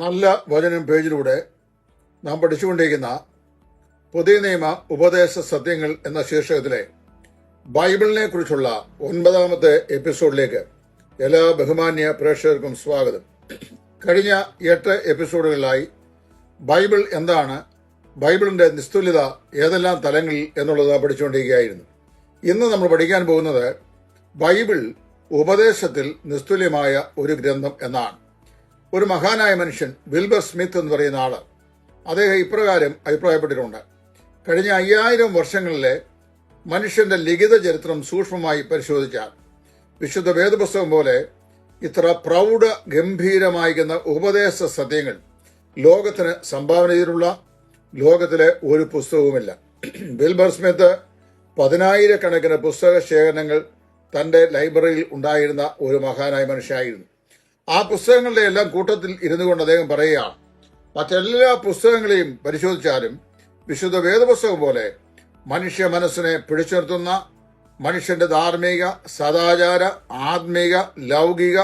നല്ല വചനം പേജിലൂടെ നാം പഠിച്ചുകൊണ്ടിരിക്കുന്ന പുതിയ നിയമ ഉപദേശ സത്യങ്ങൾ എന്ന ശീർഷകത്തിലെ ബൈബിളിനെ കുറിച്ചുള്ള ഒൻപതാമത്തെ എപ്പിസോഡിലേക്ക് എല്ലാ ബഹുമാന്യ പ്രേക്ഷകർക്കും സ്വാഗതം. കഴിഞ്ഞ എട്ട് എപ്പിസോഡുകളിലായി ബൈബിൾ എന്താണ് ബൈബിളിന്റെ നിസ്തുല്യത ഏതെല്ലാം തലങ്ങളിൽ എന്നുള്ളത് പഠിച്ചുകൊണ്ടിരിക്കുകയായിരുന്നു. ഇന്ന് നമ്മൾ പഠിക്കാൻ പോകുന്നത് ബൈബിൾ ഉപദേശത്തിൽ നിസ്തുല്യമായ ഒരു ഗ്രന്ഥം എന്നാണ്. ഒരു മഹാനായ മനുഷ്യൻ വിൽബർ സ്മിത്ത് എന്ന് പറയുന്ന ആൾ അദ്ദേഹം ഇപ്രകാരം അഭിപ്രായപ്പെട്ടിട്ടുണ്ട്. കഴിഞ്ഞ അയ്യായിരം വർഷങ്ങളിലെ മനുഷ്യന്റെ ലിഖിത ചരിത്രം സൂക്ഷ്മമായി പരിശോധിച്ചാൽ വിശുദ്ധ വേദപുസ്തകം പോലെ ഇത്ര പ്രൗഢ ഗംഭീരമായിരിക്കുന്ന ഉപദേശ സത്യങ്ങൾ ലോകത്തിന് സംഭാവന ചെയ്തിട്ടുള്ള ലോകത്തിലെ ഒരു പുസ്തകവുമില്ല. വിൽബർ സ്മിത്ത് പതിനായിരക്കണക്കിന് പുസ്തക ശേഖരണങ്ങൾ തന്റെ ലൈബ്രറിയിൽ ഉണ്ടായിരുന്ന ഒരു മഹാനായ മനുഷ്യനായിരുന്നു. ആ പുസ്തകങ്ങളുടെ എല്ലാം കൂട്ടത്തിൽ ഇരുന്നു കൊണ്ട് അദ്ദേഹം പറയുകയാണ് മറ്റെല്ലാ പുസ്തകങ്ങളെയും പരിശോധിച്ചാലും വിശുദ്ധ വേദപുസ്തകം പോലെ മനുഷ്യ മനസ്സിനെ പിടിച്ചു നിർത്തുന്ന മനുഷ്യന്റെ ധാർമ്മിക സദാചാര ആത്മീക ലൗകിക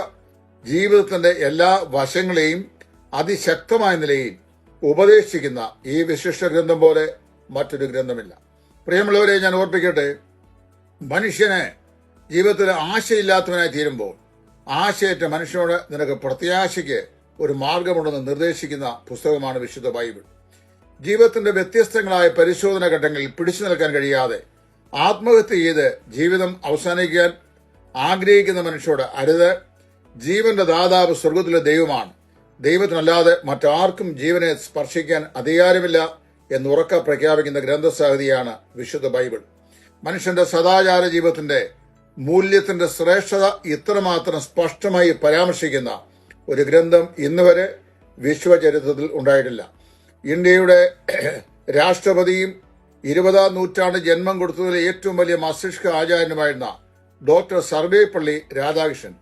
ജീവിതത്തിന്റെ എല്ലാ വശങ്ങളെയും അതിശക്തമായ നിലയിൽ ഉപദേശിക്കുന്ന ഈ വിശിഷ്ട ഗ്രന്ഥം പോലെ മറ്റൊരു ഗ്രന്ഥമില്ല. പ്രിയമുള്ളവരെ ഞാൻ ഓർപ്പിക്കട്ടെ മനുഷ്യനെ ജീവിതത്തിൽ ആശയില്ലാത്തവനായി തീരുമ്പോൾ ആശയറ്റ മനുഷ്യനോട് നിനക്ക് പ്രത്യാശയ്ക്ക് ഒരു മാർഗമുണ്ടെന്ന് നിർദ്ദേശിക്കുന്ന പുസ്തകമാണ് വിശുദ്ധ ബൈബിൾ. ജീവിതത്തിന്റെ വ്യത്യസ്തങ്ങളായ പരിശോധന ഘട്ടങ്ങളിൽ പിടിച്ചു നിൽക്കാൻ കഴിയാതെ ആത്മഹത്യ ചെയ്ത് ജീവിതം അവസാനിക്കാൻ ആഗ്രഹിക്കുന്ന മനുഷ്യരോട് അരുത്. ജീവന്റെ ദാതാവ് സ്വർഗത്തിലെ ദൈവമാണ്. ദൈവത്തിനല്ലാതെ മറ്റാർക്കും ജീവനെ സ്പർശിക്കാൻ അധികാരമില്ല എന്ന് ഉറക്ക പ്രഖ്യാപിക്കുന്ന ഗ്രന്ഥസാഹിതിയാണ് വിശുദ്ധ ബൈബിൾ. മനുഷ്യന്റെ സദാചാര ജീവിതത്തിന്റെ മൂല്യത്തിന്റെ ശ്രേഷ്ഠത ഇത്രമാത്രം സ്പഷ്ടമായി പരാമർശിക്കുന്ന ഒരു ഗ്രന്ഥം ഇന്നുവരെ വിശ്വചരിത്രത്തിൽ ഉണ്ടായിട്ടില്ല. ഇന്ത്യയുടെ രാഷ്ട്രപതിയും ഇരുപതാം നൂറ്റാണ്ട് ജന്മം കൊടുത്തതിലെ ഏറ്റവും വലിയ മസ്തിഷ്ക ആചാര്യനുമായിരുന്ന ഡോക്ടർ സർവേപ്പള്ളി രാധാകൃഷ്ണൻ.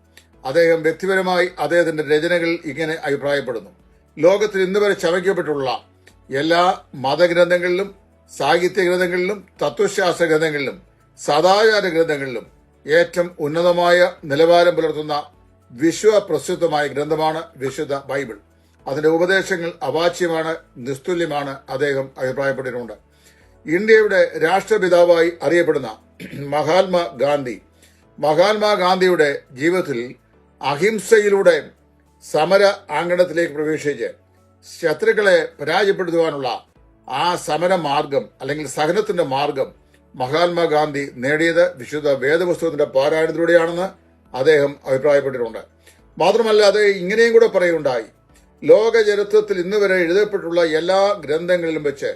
അദ്ദേഹം വ്യക്തിപരമായി അദ്ദേഹത്തിന്റെ രചനകൾ ഇങ്ങനെ അഭിപ്രായപ്പെടുന്നു. ലോകത്തിൽ ഇന്നുവരെ ചവയ്ക്കപ്പെട്ടുള്ള എല്ലാ മതഗ്രന്ഥങ്ങളിലും സാഹിത്യ ഗ്രന്ഥങ്ങളിലും തത്വശാസ്ത്ര ഗ്രന്ഥങ്ങളിലും സദാചാര ഗ്രന്ഥങ്ങളിലും ഏറ്റവും ഉന്നതമായ നിലവാരം പുലർത്തുന്ന വിശ്വപ്രസിദ്ധമായ ഗ്രന്ഥമാണ് വിശുദ്ധ ബൈബിൾ. അതിന്റെ ഉപദേശങ്ങൾ അവാച്യമാണ് നിസ്തുല്യമാണ് അദ്ദേഹം അഭിപ്രായപ്പെട്ടിട്ടുണ്ട്. ഇന്ത്യയുടെ രാഷ്ട്രപിതാവായി അറിയപ്പെടുന്ന മഹാത്മാ ഗാന്ധി മഹാത്മാ ഗാന്ധിയുടെ ജീവിതത്തിൽ അഹിംസയിലൂടെ സമര ആങ്കണത്തിലേക്ക് പ്രവേശിച്ച് ശത്രുക്കളെ പരാജയപ്പെടുത്തുവാനുള്ള ആ സമര മാർഗം അല്ലെങ്കിൽ സഹനത്തിന്റെ മാർഗം മഹാത്മാഗാന്ധി നേടിയത് വിശുദ്ധ വേദപുസ്തകത്തിന്റെ പാരായണത്തിലൂടെയാണെന്ന് അദ്ദേഹം അഭിപ്രായപ്പെട്ടിട്ടുണ്ട്. മാത്രമല്ല അത് ഇങ്ങനെയും കൂടെ പറയുണ്ടായി ലോക ചരിത്രത്തിൽ ഇന്ന് വരെ എഴുതപ്പെട്ടുള്ള എല്ലാ ഗ്രന്ഥങ്ങളിലും വെച്ച്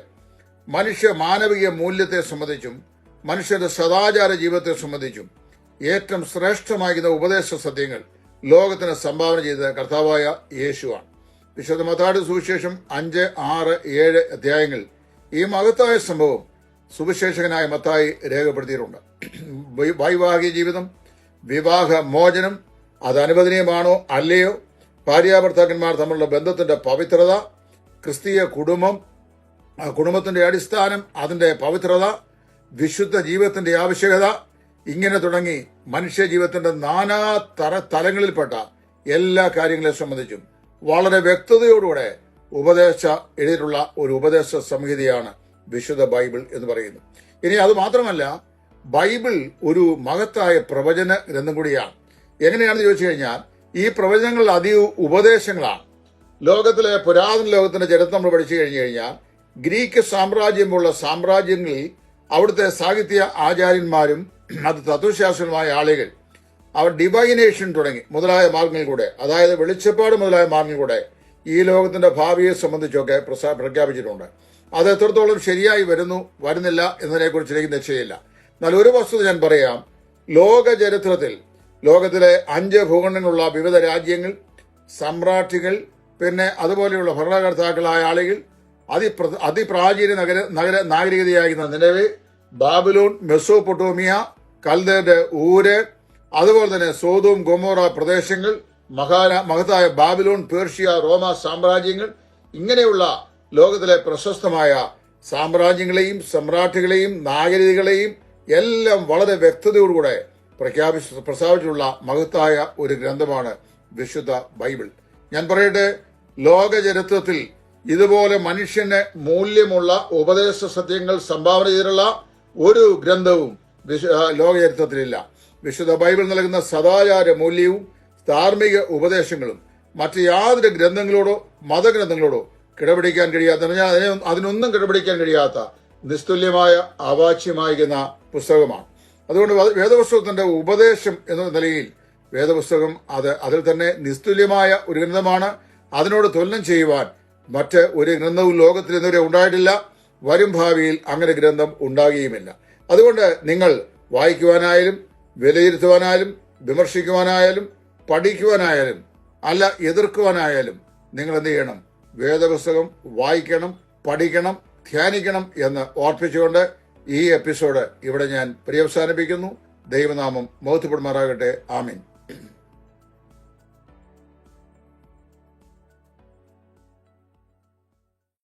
മനുഷ്യ മാനവിക മൂല്യത്തെ സംബന്ധിച്ചും മനുഷ്യന്റെ സദാചാര ജീവിതത്തെ സംബന്ധിച്ചും ഏറ്റവും ശ്രേഷ്ഠമാകുന്ന ഉപദേശ സത്യങ്ങൾ ലോകത്തിന് സംഭാവന ചെയ്ത കർത്താവായ യേശുവാണ്. വിശുദ്ധ മതാട് സുവിശേഷം അഞ്ച് ആറ് ഏഴ് അധ്യായങ്ങൾ ഈ മഹത്തായ സംഭവം സുവിശേഷകനായ മത്തായി രേഖപ്പെടുത്തിയിട്ടുണ്ട്. വൈവാഹിക ജീവിതം വിവാഹ മോചനം അത് അനുവദനീയമാണോ അല്ലയോ? ഭാര്യാഭർത്താക്കന്മാർ തമ്മിലുള്ള ബന്ധത്തിന്റെ പവിത്രത ക്രിസ്തീയ കുടുംബം കുടുംബത്തിന്റെ അടിസ്ഥാനം അതിന്റെ പവിത്രത വിശുദ്ധ ജീവിതത്തിന്റെ ആവശ്യകത ഇങ്ങനെ തുടങ്ങി മനുഷ്യ ജീവിതത്തിന്റെ നാനാ തര തലങ്ങളിൽപ്പെട്ട എല്ലാ കാര്യങ്ങളെ സംബന്ധിച്ചും വളരെ വ്യക്തതയോടുകൂടെ ഉപദേശ എഴുതിയിട്ടുള്ള ഒരു ഉപദേശ സംഹിതയാണ് വിശുദ്ധ ബൈബിൾ എന്ന് പറയുന്നു. ഇനി അത് മാത്രമല്ല ബൈബിൾ ഒരു മഹത്തായ പ്രവചന ഗ്രന്ഥം കൂടിയാണ്. എങ്ങനെയാണെന്ന് ചോദിച്ചു കഴിഞ്ഞാൽ ഈ പ്രവചനങ്ങളിൽ അതി ഉപദേശങ്ങളാണ്. ലോകത്തിലെ പുരാതന ലോകത്തിന്റെ ചരിത്രം നമ്മൾ പഠിച്ചു കഴിഞ്ഞു കഴിഞ്ഞാൽ ഗ്രീക്ക് സാമ്രാജ്യം പോലുള്ള സാമ്രാജ്യങ്ങളിൽ അവിടുത്തെ സാഹിത്യ ആചാര്യന്മാരും അത് തത്വശാസ്ത്രമായ ആളുകൾ അവർ ഡിവൈനേഷൻ തുടങ്ങി മുതലായ മാർഗങ്ങളിൽ കൂടെ. അതായത് വെളിച്ചപ്പാട് മുതലായ മാർഗങ്ങളിൽ കൂടെ ഈ ലോകത്തിന്റെ ഭാവിയെ സംബന്ധിച്ചൊക്കെ പ്രഖ്യാപിച്ചിട്ടുണ്ട്. അത് എത്രത്തോളം ശരിയായി വരുന്നു വരുന്നില്ല എന്നതിനെക്കുറിച്ച് എനിക്ക് നിശ്ചയമില്ല. എന്നാൽ ഒരു വസ്തുത ഞാൻ പറയാം. ലോക ചരിത്രത്തിൽ ലോകത്തിലെ അഞ്ച് ഭൂഖണ്ഡങ്ങളുള്ള വിവിധ രാജ്യങ്ങൾ സമ്രാട്ടികൾ പിന്നെ അതുപോലെയുള്ള ഭരണകർത്താക്കളായ ആളുകൾ അതിപ്ര അതിപ്രാചീന നഗര നഗര നാഗരികതയായിരുന്ന നിലവിൽ ബാബിലോൺ മെസ്സോപൊട്ടോമിയ കൽദയുടെ ഊര് അതുപോലെ തന്നെ സോതും ഗൊമോറ പ്രദേശങ്ങൾ മഹാന മഹത്തായ ബാബിലോൺ പേർഷ്യ റോമ സാമ്രാജ്യങ്ങൾ ഇങ്ങനെയുള്ള ലോകത്തിലെ പ്രശസ്തമായ സാമ്രാജ്യങ്ങളെയും സമ്രാട്ടുകളെയും നാഗരികളെയും എല്ലാം വളരെ വ്യക്തതയോടുകൂടെ പ്രഖ്യാപിച്ച് പ്രസ്താവിച്ചിട്ടുള്ള മഹത്തായ ഒരു ഗ്രന്ഥമാണ് വിശുദ്ധ ബൈബിൾ. ഞാൻ പറയട്ടെ ലോകചരിത്രത്തിൽ ഇതുപോലെ മനുഷ്യന് മൂല്യമുള്ള ഉപദേശ സത്യങ്ങൾ സംഭാവന ചെയ്തിട്ടുള്ള ഒരു ഗ്രന്ഥവും ലോകചരിത്രത്തിലില്ല വിശുദ്ധ ബൈബിൾ നൽകുന്ന സദാചാര മൂല്യവും ധാർമ്മിക ഉപദേശങ്ങളും മറ്റ് യാതൊരു ഗ്രന്ഥങ്ങളോടോ മതഗ്രന്ഥങ്ങളോടോ കിടപിടിക്കാൻ കഴിയാത്ത പറഞ്ഞാൽ അതിനെ അതിനൊന്നും കിടപിടിക്കാൻ കഴിയാത്ത നിസ്തുല്യമായ അവാച്യമായിരിക്കുന്ന പുസ്തകമാണ്. അതുകൊണ്ട് വേദപുസ്തകത്തിന്റെ ഉപദേശം എന്ന നിലയിൽ വേദപുസ്തകം അത് അതിൽ തന്നെ നിസ്തുല്യമായ ഒരു ഗ്രന്ഥമാണ്. അതിനോട് തുലനം ചെയ്യുവാൻ മറ്റ് ഒരു ഗ്രന്ഥവും ലോകത്തിൽ ഇന്നുവരെ ഉണ്ടായിട്ടില്ല. വരും ഭാവിയിൽ അങ്ങനെ ഗ്രന്ഥം ഉണ്ടാകുകയുമില്ല. അതുകൊണ്ട് നിങ്ങൾ വായിക്കുവാനായാലും വിലയിരുത്തുവാനായാലും വിമർശിക്കുവാനായാലും പഠിക്കുവാനായാലും അല്ല എതിർക്കുവാനായാലും നിങ്ങൾ എന്ത് ചെയ്യണം? വേദപുസ്തകം വായിക്കണം പഠിക്കണം ധ്യാനിക്കണം എന്ന് ഓർപ്പിച്ചുകൊണ്ട് ഈ എപ്പിസോഡ് ഇവിടെ ഞാൻ പര്യവസാനിപ്പിക്കുന്നു ദൈവനാമം മൗത്തപ്പെടുമാറാകട്ടെ ആമീൻ.